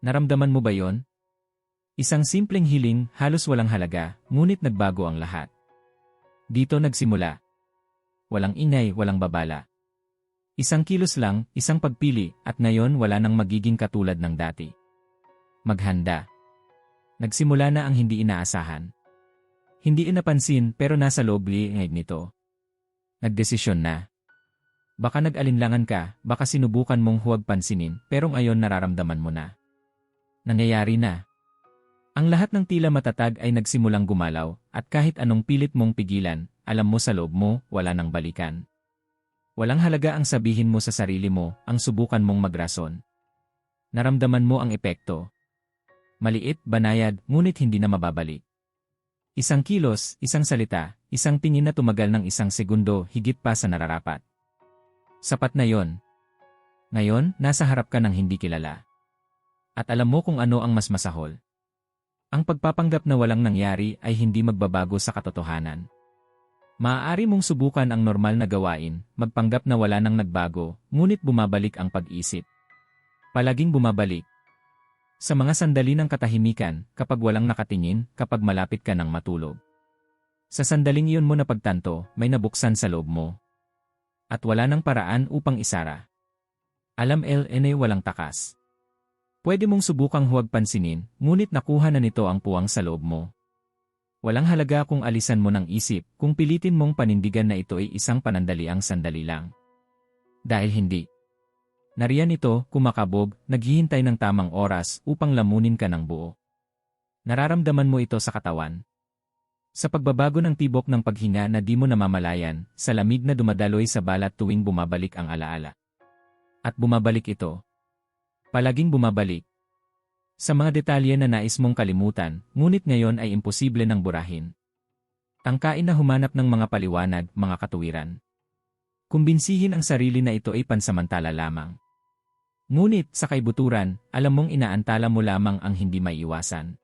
Naramdaman mo ba yon? Isang simpleng hiling, halos walang halaga, ngunit nagbago ang lahat. Dito nagsimula. Walang ingay, walang babala. Isang kilos lang, isang pagpili, at ngayon wala nang magiging katulad ng dati. Maghanda. Nagsimula na ang hindi inaasahan. Hindi inapansin pero nasa loob liingay nito. Nagdesisyon na. Baka nag-alinlangan ka, baka sinubukan mong huwag pansinin, pero ngayon nararamdaman mo na. Nangyayari na. Ang lahat ng tila matatag ay nagsimulang gumalaw, at kahit anong pilit mong pigilan, alam mo sa loob mo, wala nang balikan. Walang halaga ang sabihin mo sa sarili mo, ang subukan mong magrason. Naramdaman mo ang epekto. Maliit, banayad, ngunit hindi na mababalik. Isang kilos, isang salita, isang tingin na tumagal ng isang segundo higit pa sa nararapat. Sapat na yon. Ngayon, nasa harap ka ng hindi kilala. At alam mo kung ano ang mas masahol. Ang pagpapanggap na walang nangyari ay hindi magbabago sa katotohanan. Maaari mong subukan ang normal na gawain, magpanggap na wala nang nagbago, ngunit bumabalik ang pag-isip. Palaging bumabalik. Sa mga sandali ng katahimikan, kapag walang nakatingin, kapag malapit ka ng matulog. Sa sandaling iyon mo napagtanto, may nabuksan sa loob mo. At wala nang paraan upang isara. Alam LNA walang takas. Pwede mong subukang huwag pansinin, ngunit nakuha na nito ang puwang sa loob mo. Walang halaga kung alisan mo ng isip, kung pilitin mong panindigan na ito ay isang panandaliang sandali lang. Dahil hindi. Nariyan ito, kumakabog, naghihintay ng tamang oras upang lamunin ka ng buo. Nararamdaman mo ito sa katawan. Sa pagbabago ng tibok ng paghinga na di mo namamalayan, sa lamig na dumadaloy sa balat tuwing bumabalik ang alaala. At bumabalik ito, Palaging bumabalik. Sa mga detalye na nais mong kalimutan, ngunit ngayon ay imposible nang burahin. Tangkain na humanap ng mga paliwanag, mga katuwiran. Kumbinsihin ang sarili na ito ay pansamantala lamang. Ngunit, sa kaibuturan, alam mong inaantala mo lamang ang hindi may iwasan.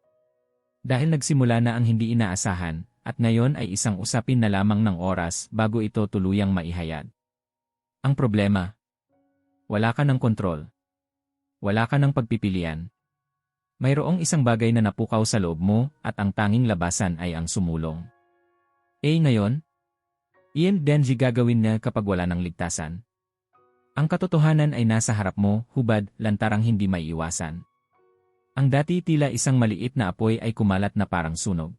Dahil nagsimula na ang hindi inaasahan, at ngayon ay isang usapin na lamang ng oras bago ito tuluyang maihayag. Ang problema, wala ka ng kontrol. Wala ka ng pagpipilian. Mayroong isang bagay na napukaw sa loob mo at ang tanging labasan ay ang sumulong. Eh ngayon? Iyan Denji gagawin na kapag wala ng ligtasan. Ang katotohanan ay nasa harap mo, hubad, lantarang hindi may iwasan. Ang dati tila isang maliit na apoy ay kumalat na parang sunog.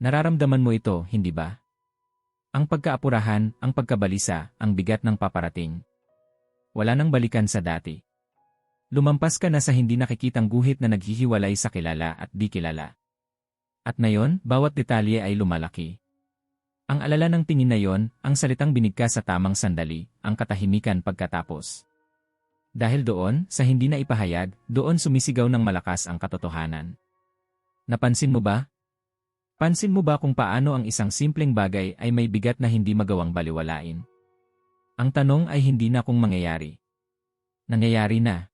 Nararamdaman mo ito, hindi ba? Ang pagkaapurahan, ang pagkabalisa, ang bigat ng paparating. Wala nang balikan sa dati. Lumampas ka na sa hindi nakikitang guhit na naghihiwalay sa kilala at di kilala. At ngayon, bawat detalye ay lumalaki. Ang alala ng tingin na yon, ang salitang binigka sa tamang sandali, ang katahimikan pagkatapos. Dahil doon, sa hindi na ipahayag, doon sumisigaw ng malakas ang katotohanan. Napansin mo ba? Pansin mo ba kung paano ang isang simpleng bagay ay may bigat na hindi magawang baliwalain? Ang tanong ay hindi na kung mangyayari. Nangyayari na.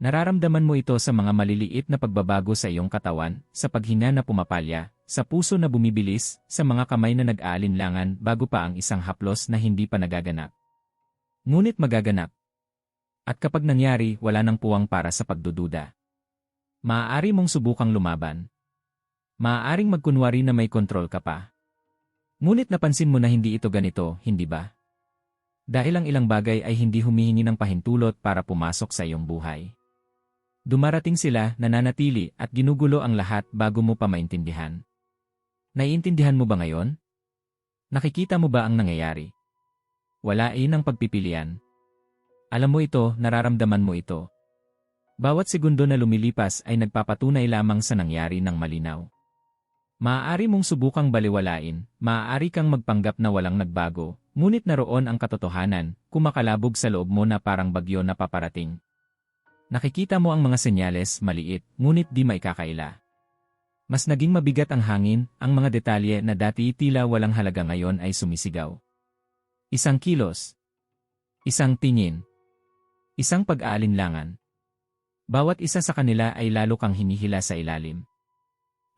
Nararamdaman mo ito sa mga maliliit na pagbabago sa iyong katawan, sa paghinga na pumapalya, sa puso na bumibilis, sa mga kamay na nag-aalinlangan bago pa ang isang haplos na hindi pa nagaganap. Ngunit magaganap. At kapag nangyari, wala nang puwang para sa pagdududa. Maaari mong subukang lumaban. Maaaring magkunwari na may kontrol ka pa. Ngunit napansin mo na hindi ito ganito, hindi ba? Dahil ang ilang bagay ay hindi humihingi ng pahintulot para pumasok sa iyong buhay. Dumarating sila, nananatili, at ginugulo ang lahat bago mo pa maintindihan. Naiintindihan mo ba ngayon? Nakikita mo ba ang nangyayari? Wala eh ng pagpipilian. Alam mo ito, nararamdaman mo ito. Bawat segundo na lumilipas ay nagpapatunay lamang sa nangyari ng malinaw. Maaari mong subukang baliwalain, maaari kang magpanggap na walang nagbago, ngunit naroon ang katotohanan, kumakalabog sa loob mo na parang bagyo na paparating. Nakikita mo ang mga senyales, maliit, ngunit di maikakaila. Mas naging mabigat ang hangin, ang mga detalye na dati tila walang halaga ngayon ay sumisigaw. Isang kilos. Isang tingin. Isang pag-aalinlangan. Bawat isa sa kanila ay lalo kang hinihila sa ilalim.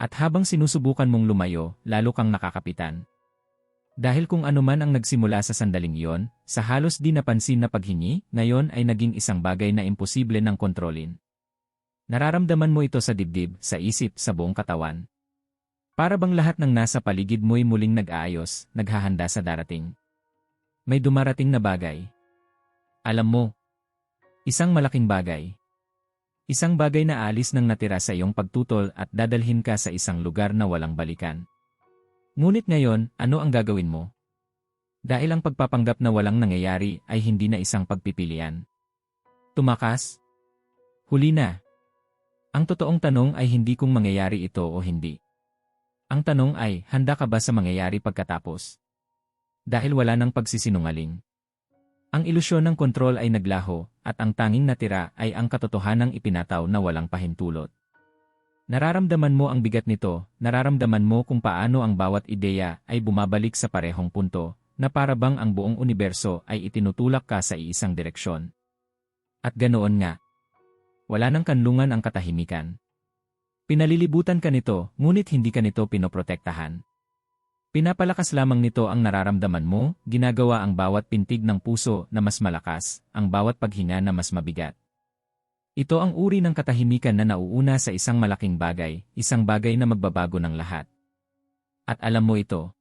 At habang sinusubukan mong lumayo, lalo kang nakakapitan. Dahil kung anuman ang nagsimula sa sandaling iyon, sa halos di napansin na paghingi, ngayon ay naging isang bagay na imposible ng kontrolin. Nararamdaman mo ito sa dibdib, sa isip, sa buong katawan. Para bang lahat ng nasa paligid mo'y muling nag-aayos, naghahanda sa darating. May dumarating na bagay. Alam mo, isang malaking bagay. Isang bagay na alis nang natira sa iyong pagtutol at dadalhin ka sa isang lugar na walang balikan. Ngunit ngayon, ano ang gagawin mo? Dahil ang pagpapanggap na walang nangyayari ay hindi na isang pagpipilian. Tumakas? Huli na. Ang totoong tanong ay hindi kung mangyayari ito o hindi. Ang tanong ay, handa ka ba sa mangyayari pagkatapos? Dahil wala nang pagsisinungaling. Ang ilusyon ng kontrol ay naglaho, at ang tanging natira ay ang katotohanang ipinataw na walang pahintulot. Nararamdaman mo ang bigat nito, nararamdaman mo kung paano ang bawat ideya ay bumabalik sa parehong punto, na para bang ang buong universo ay itinutulak ka sa iisang direksyon. At ganoon nga, wala nang kanlungan ang katahimikan. Pinalilibutan ka nito, ngunit hindi ka nito pinoprotektahan. Pinapalakas lamang nito ang nararamdaman mo, ginagawa ang bawat pintig ng puso na mas malakas, ang bawat paghinga na mas mabigat. Ito ang uri ng katahimikan na nauuna sa isang malaking bagay, isang bagay na magbabago ng lahat. At alam mo ito.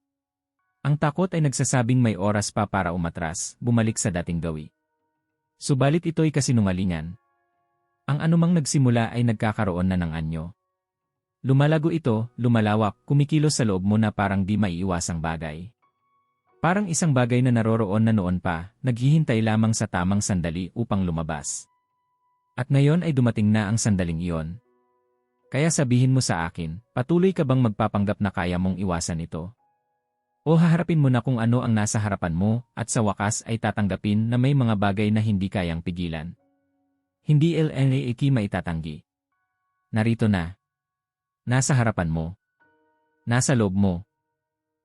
Ang takot ay nagsasabing may oras pa para umatras, bumalik sa dating gawi. Subalit ito'y kasinungalingan, ang anumang nagsimula ay nagkakaroon na ng anyo. Lumalago ito, lumalawak, kumikilos sa loob mo na parang di maiiwasang bagay. Parang isang bagay na naroroon na noon pa, naghihintay lamang sa tamang sandali upang lumabas. At ngayon ay dumating na ang sandaling iyon. Kaya sabihin mo sa akin, patuloy ka bang magpapanggap na kaya mong iwasan ito? O haharapin mo na kung ano ang nasa harapan mo at sa wakas ay tatanggapin na may mga bagay na hindi kayang pigilan. Hindi LNAK maitatanggi. Narito na. Nasa harapan mo. Nasa loob mo.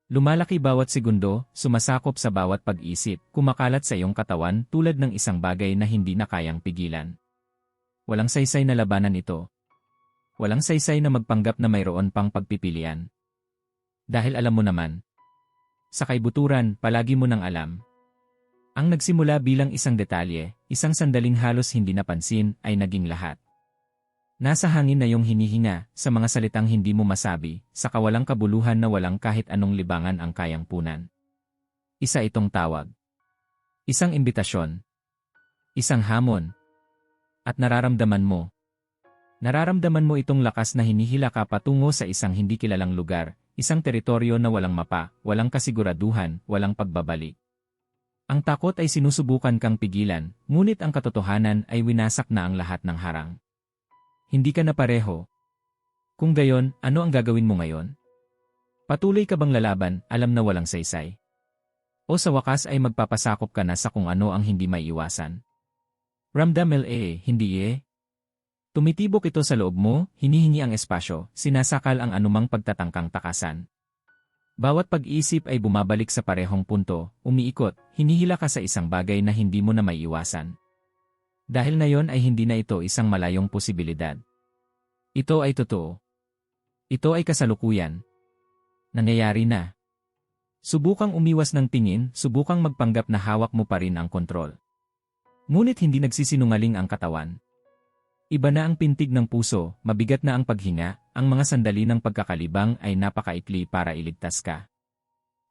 Lumalaki bawat segundo, sumasakop sa bawat pag-isip, kumakalat sa iyong katawan tulad ng isang bagay na hindi na kayang pigilan. Walang saysay na labanan ito. Walang saysay na magpanggap na mayroon pang pagpipilian. Dahil alam mo naman. Sa kaibuturan, palagi mo nang alam, ang nagsimula bilang isang detalye, isang sandaling halos hindi napansin, ay naging lahat. Nasa hangin na yung hinihinga, sa mga salitang hindi mo masabi, sa kawalang kabuluhan na walang kahit anong libangan ang kayang punan. Isa itong tawag. Isang imbitasyon. Isang hamon. At nararamdaman mo. Nararamdaman mo itong lakas na hinihila ka patungo sa isang hindi kilalang lugar, isang teritoryo na walang mapa, walang kasiguraduhan, walang pagbabalik. Ang takot ay sinusubukan kang pigilan, ngunit ang katotohanan ay winasak na ang lahat ng harang. Hindi ka na pareho. Kung gayon, ano ang gagawin mo ngayon? Patuloy ka bang lalaban, alam na walang saysay? O sa wakas ay magpapasakop ka na sa kung ano ang hindi may iwasan? Ramdam LA, hindi eh. Tumitibok ito sa loob mo, hinihingi ang espasyo, sinasakal ang anumang pagtatangkang takasan. Bawat pag-isip ay bumabalik sa parehong punto, umiikot, hinihila ka sa isang bagay na hindi mo na maiiwasan. Dahil na yon ay hindi na ito isang malayong posibilidad. Ito ay totoo. Ito ay kasalukuyan. Nangyayari na. Subukang umiwas ng tingin, subukang magpanggap na hawak mo pa rin ang kontrol. Ngunit hindi nagsisinungaling ang katawan. Iba na ang pintig ng puso, mabigat na ang paghinga, ang mga sandali ng pagkakalibang ay napakaikli para iligtas ka.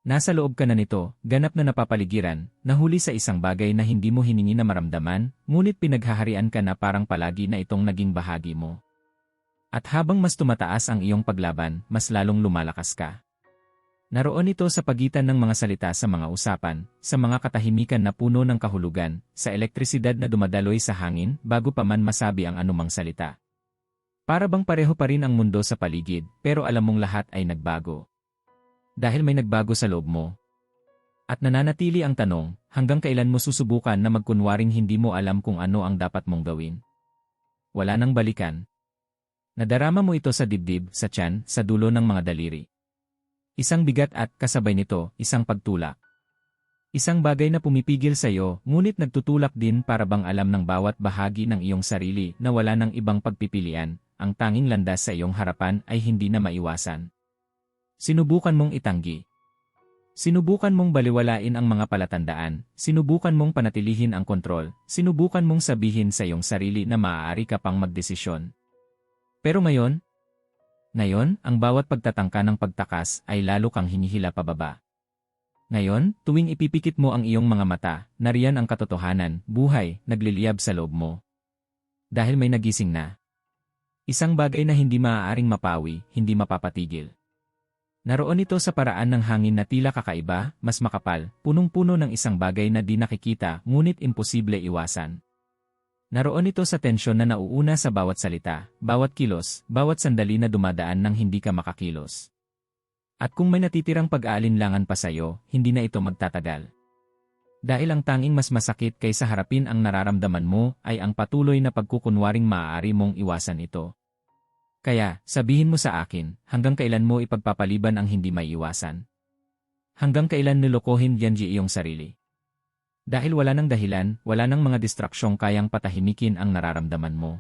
Nasa loob ka na nito, ganap na napapaligiran, nahuli sa isang bagay na hindi mo hiningi na maramdaman, ngunit pinaghaharian ka na parang palagi na itong naging bahagi mo. At habang mas tumataas ang iyong paglaban, mas lalong lumalakas ka. Naroon ito sa pagitan ng mga salita sa mga usapan, sa mga katahimikan na puno ng kahulugan, sa elektrisidad na dumadaloy sa hangin bago pa man masabi ang anumang salita. Para bang pareho pa rin ang mundo sa paligid, pero alam mong lahat ay nagbago. Dahil may nagbago sa loob mo. At nananatili ang tanong, hanggang kailan mo susubukan na magkunwaring hindi mo alam kung ano ang dapat mong gawin? Wala nang balikan. Nadarama mo ito sa dibdib, sa tiyan, sa dulo ng mga daliri. Isang bigat at, kasabay nito, isang pagtulak. Isang bagay na pumipigil sa iyo, ngunit nagtutulak din para bang alam ng bawat bahagi ng iyong sarili na wala ng ibang pagpipilian, ang tanging landas sa iyong harapan ay hindi na maiwasan. Sinubukan mong itanggi. Sinubukan mong baliwalain ang mga palatandaan, sinubukan mong panatilihin ang kontrol, sinubukan mong sabihin sa iyong sarili na maaari ka pang magdesisyon. Pero ngayon, ngayon, ang bawat pagtatangka ng pagtakas ay lalo kang hinihila pababa. Ngayon, tuwing ipipikit mo ang iyong mga mata, nariyan ang katotohanan, buhay, nagliliyab sa loob mo. Dahil may nagising na. Isang bagay na hindi maaaring mapawi, hindi mapapatigil. Naroon ito sa paraan ng hangin na tila kakaiba, mas makapal, punong-puno ng isang bagay na di nakikita, ngunit imposible iwasan. Naroon ito sa tensyon na nauuna sa bawat salita, bawat kilos, bawat sandali na dumadaan nang hindi ka makakilos. At kung may natitirang pag-aalinlangan pa sa'yo, hindi na ito magtatagal. Dahil ang tanging mas masakit kaysa harapin ang nararamdaman mo ay ang patuloy na pagkukunwaring maaari mong iwasan ito. Kaya, sabihin mo sa akin, hanggang kailan mo ipagpapaliban ang hindi may iwasan? Hanggang kailan nilokohin yan iyong sarili? Dahil wala nang dahilan, wala nang mga distraksyong kayang patahimikin ang nararamdaman mo.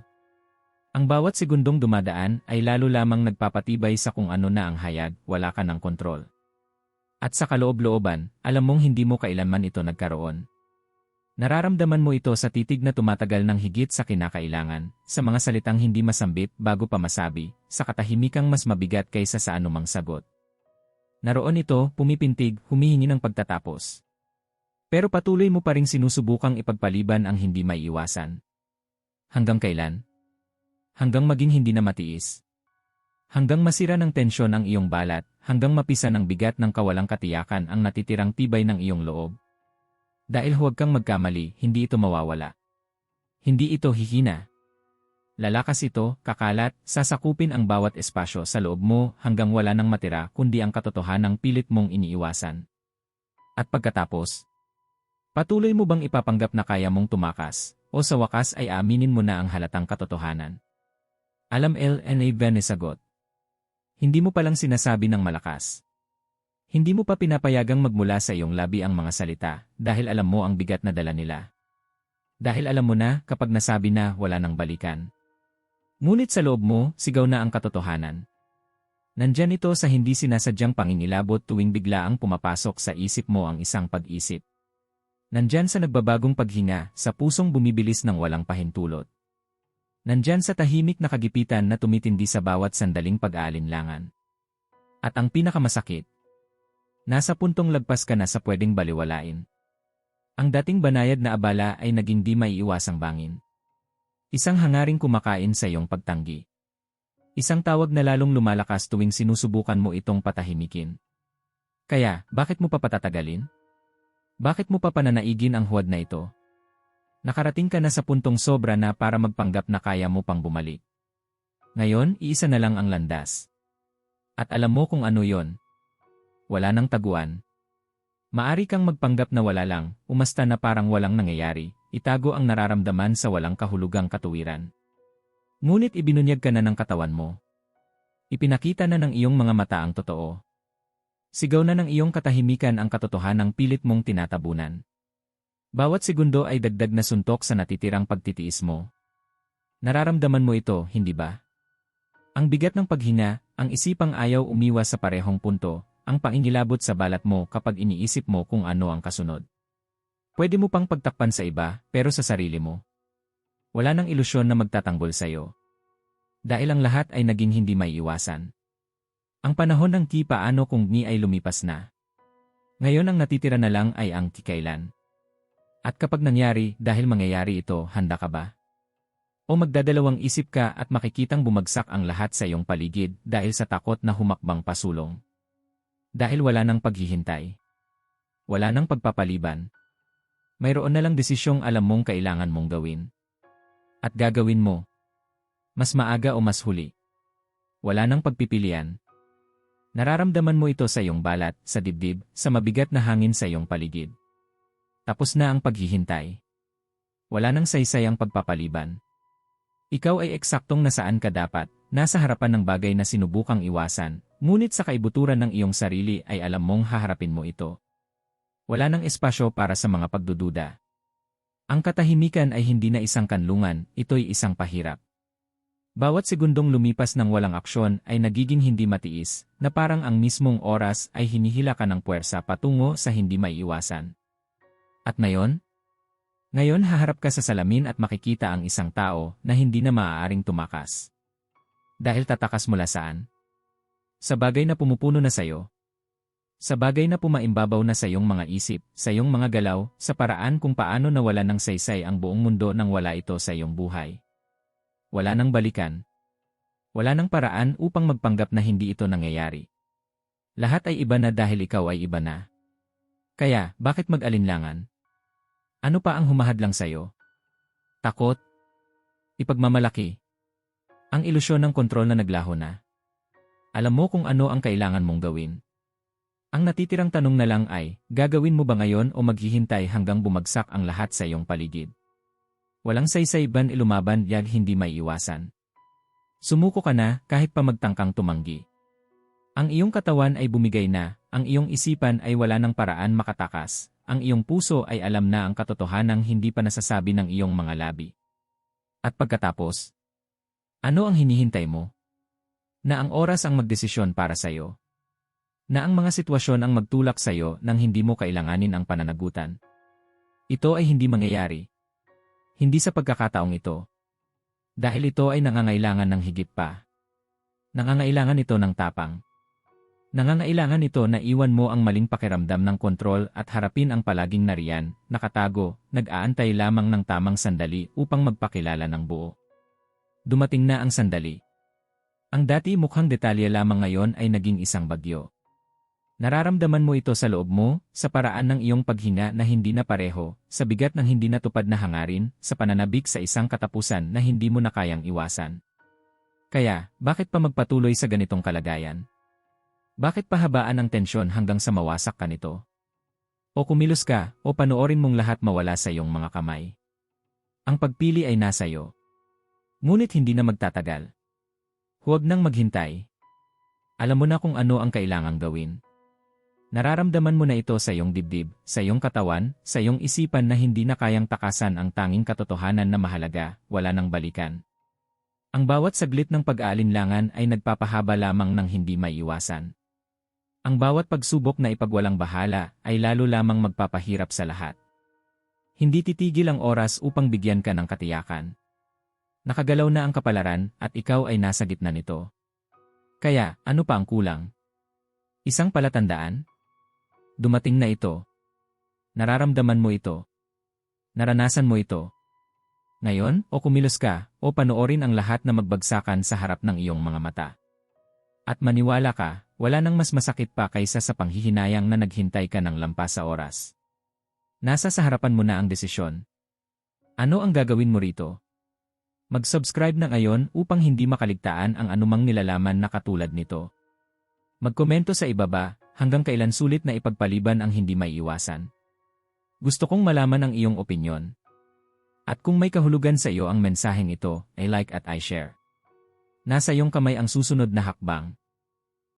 Ang bawat segundong dumadaan ay lalo lamang nagpapatibay sa kung ano na ang hayag, wala ka ng kontrol. At sa kaloob-looban, alam mong hindi mo kailanman ito nagkaroon. Nararamdaman mo ito sa titig na tumatagal ng higit sa kinakailangan, sa mga salitang hindi masambit bago pa masabi, sa katahimikang mas mabigat kaysa sa anumang sagot. Naroon ito, pumipintig, humihingi ng pagtatapos. Pero patuloy mo pa rin sinusubukang ipagpaliban ang hindi may iwasan. Hanggang kailan? hanggang maging hindi na matiis. Hanggang masira ng tensyon ang iyong balat, hanggang mapisa ng bigat ng kawalang katiyakan ang natitirang tibay ng iyong loob. Dahil huwag kang magkamali, hindi ito mawawala. Hindi ito hihina. Lalakas ito, kakalat, sasakupin ang bawat espasyo sa loob mo hanggang wala nang matira kundi ang katotohanang pilit mong iniiwasan. At pagkatapos, patuloy mo bang ipapanggap na kaya mong tumakas, o sa wakas ay aminin mo na ang halatang katotohanan? Alam LNA Benesagot. Hindi mo palang sinasabi ng malakas. Hindi mo pa pinapayagang magmula sa iyong labi ang mga salita dahil alam mo ang bigat na dala nila. Dahil alam mo na kapag nasabi na wala nang balikan. Ngunit sa loob mo, sigaw na ang katotohanan. Nandyan ito sa hindi sinasadyang pangingilabot tuwing bigla ang pumapasok sa isip mo ang isang pag-isip. Nandyan sa nagbabagong paghinga, sa pusong bumibilis ng walang pahintulot. Nandyan sa tahimik na kagipitan na tumitindi sa bawat sandaling pag-aalinlangan. At ang pinakamasakit, nasa puntong lagpas ka na sa pwedeng baliwalain. Ang dating banayad na abala ay naging di maiiwasang bangin. Isang hangaring kumakain sa iyong pagtanggi. Isang tawag na lalong lumalakas tuwing sinusubukan mo itong patahimikin. Kaya, bakit mo pa patatagalin? Bakit mo pa pananaigin ang huwad na ito? Nakarating ka na sa puntong sobra na para magpanggap na kaya mo pang bumalik. Ngayon, iisa na lang ang landas. At alam mo kung ano yon. Wala nang taguan. Maari kang magpanggap na wala lang, umasta na parang walang nangyayari, itago ang nararamdaman sa walang kahulugang katuwiran. Ngunit ibinunyag ka na ng katawan mo. Ipinakita na ng iyong mga mata ang totoo. Sigaw na ng iyong katahimikan ang katotohanang pilit mong tinatabunan. Bawat segundo ay dagdag na suntok sa natitirang pagtitiis mo. Nararamdaman mo ito, hindi ba? Ang bigat ng paghinga, ang isipang ayaw umiwas sa parehong punto, ang pangingilabot sa balat mo kapag iniisip mo kung ano ang kasunod. Pwede mo pang pagtakpan sa iba, pero sa sarili mo. Wala nang ilusyon na magtatanggol sa'yo. Dahil ang lahat ay naging hindi may iwasan. Ang panahon ng ti paano kung ni ay lumipas na. Ngayon ang natitira na lang ay ang tikailan. At kapag nangyari, dahil mangyayari ito, handa ka ba? O magdadalawang isip ka at makikitang bumagsak ang lahat sa iyong paligid dahil sa takot na humakbang pasulong. Dahil wala nang paghihintay. Wala nang pagpapaliban. Mayroon na lang desisyong alam mong kailangan mong gawin. At gagawin mo. Mas maaga o mas huli. Wala nang pagpipilian. Nararamdaman mo ito sa iyong balat, sa dibdib, sa mabigat na hangin sa iyong paligid. Tapos na ang paghihintay. Wala nang saysay ang pagpapaliban. Ikaw ay eksaktong nasaan ka dapat, nasa harapan ng bagay na sinubukang iwasan, ngunit sa kaibuturan ng iyong sarili ay alam mong haharapin mo ito. Wala nang espasyo para sa mga pagdududa. Ang katahimikan ay hindi na isang kanlungan, ito'y isang pahirap. Bawat segundong lumipas ng walang aksyon ay nagiging hindi matiis, na parang ang mismong oras ay hinihila ka ng puwersa patungo sa hindi may iwasan. At ngayon? Ngayon haharap ka sa salamin at makikita ang isang tao na hindi na maaaring tumakas. Dahil tatakas mula saan? Sa bagay na pumupuno na sayo. Sa bagay na pumaimbabaw na sa iyong mga isip, sa iyong mga galaw, sa paraan kung paano nawala ng saysay ang buong mundo nang wala ito sa iyong buhay. Wala nang balikan. Wala nang paraan upang magpanggap na hindi ito nangyayari. Lahat ay iba na dahil ikaw ay iba na. Kaya, bakit mag-alinlangan? Ano pa ang humahadlang sa'yo? Takot? Ipagmamalaki? Ang ilusyon ng kontrol na naglaho na. Alam mo kung ano ang kailangan mong gawin. Ang natitirang tanong na lang ay, gagawin mo ba ngayon o maghihintay hanggang bumagsak ang lahat sa iyong paligid? Walang saysay ban ilumaban yag hindi may iwasan. Sumuko ka na kahit pa magtangkang tumanggi. Ang iyong katawan ay bumigay na, ang iyong isipan ay wala ng paraan makatakas, ang iyong puso ay alam na ang katotohanang hindi pa nasasabi ng iyong mga labi. At pagkatapos, ano ang hinihintay mo? Na ang oras ang magdesisyon para sa'yo. Na ang mga sitwasyon ang magtulak sa'yo nang hindi mo kailanganin ang pananagutan. Ito ay hindi mangyayari. Hindi sa pagkakataong ito. Dahil ito ay nangangailangan ng higit pa. Nangangailangan ito ng tapang. Nangangailangan ito na iwan mo ang maling pakiramdam ng kontrol at harapin ang palaging nariyan, nakatago, nag-aantay lamang ng tamang sandali upang magpakilala ng buo. Dumating na ang sandali. Ang dati mukhang detalye lamang ngayon ay naging isang bagyo. Nararamdaman mo ito sa loob mo, sa paraan ng iyong paghinga na hindi na pareho, sa bigat ng hindi natupad na hangarin, sa pananabik sa isang katapusan na hindi mo na kayang iwasan. Kaya, bakit pa magpatuloy sa ganitong kalagayan? Bakit pahabaan ang tensyon hanggang sa mawasak ka nito? O kumilos ka, o panoorin mong lahat mawala sa iyong mga kamay. Ang pagpili ay nasa iyo. Ngunit hindi na magtatagal. Huwag nang maghintay. Alam mo na kung ano ang kailangang gawin. Nararamdaman mo na ito sa iyong dibdib, sa iyong katawan, sa iyong isipan na hindi na kayang takasan ang tanging katotohanan na mahalaga, wala nang balikan. Ang bawat saglit ng pag-aalinlangan ay nagpapahaba lamang ng hindi maiiwasan. Ang bawat pagsubok na ipagwalang bahala ay lalo lamang magpapahirap sa lahat. Hindi titigil ang oras upang bigyan ka ng katiyakan. Nakagalaw na ang kapalaran at ikaw ay nasa gitna nito. Kaya, ano pa ang kulang? Isang palatandaan? Dumating na ito. Nararamdaman mo ito. Naranasan mo ito. Ngayon, o kumilos ka, o panoorin ang lahat na magbagsakan sa harap ng iyong mga mata. At maniwala ka, wala nang mas masakit pa kaysa sa panghihinayang na naghintay ka ng lampas sa oras. Nasa sa harapan mo na ang desisyon. Ano ang gagawin mo rito? Mag-subscribe na ngayon upang hindi makaligtaan ang anumang nilalaman na katulad nito. Magkomento sa ibaba, hanggang kailan sulit na ipagpaliban ang hindi may iwasan. Gusto kong malaman ang iyong opinyon. At kung may kahulugan sa iyo ang mensaheng ito, ay like at i share. Nasa iyong kamay ang susunod na hakbang.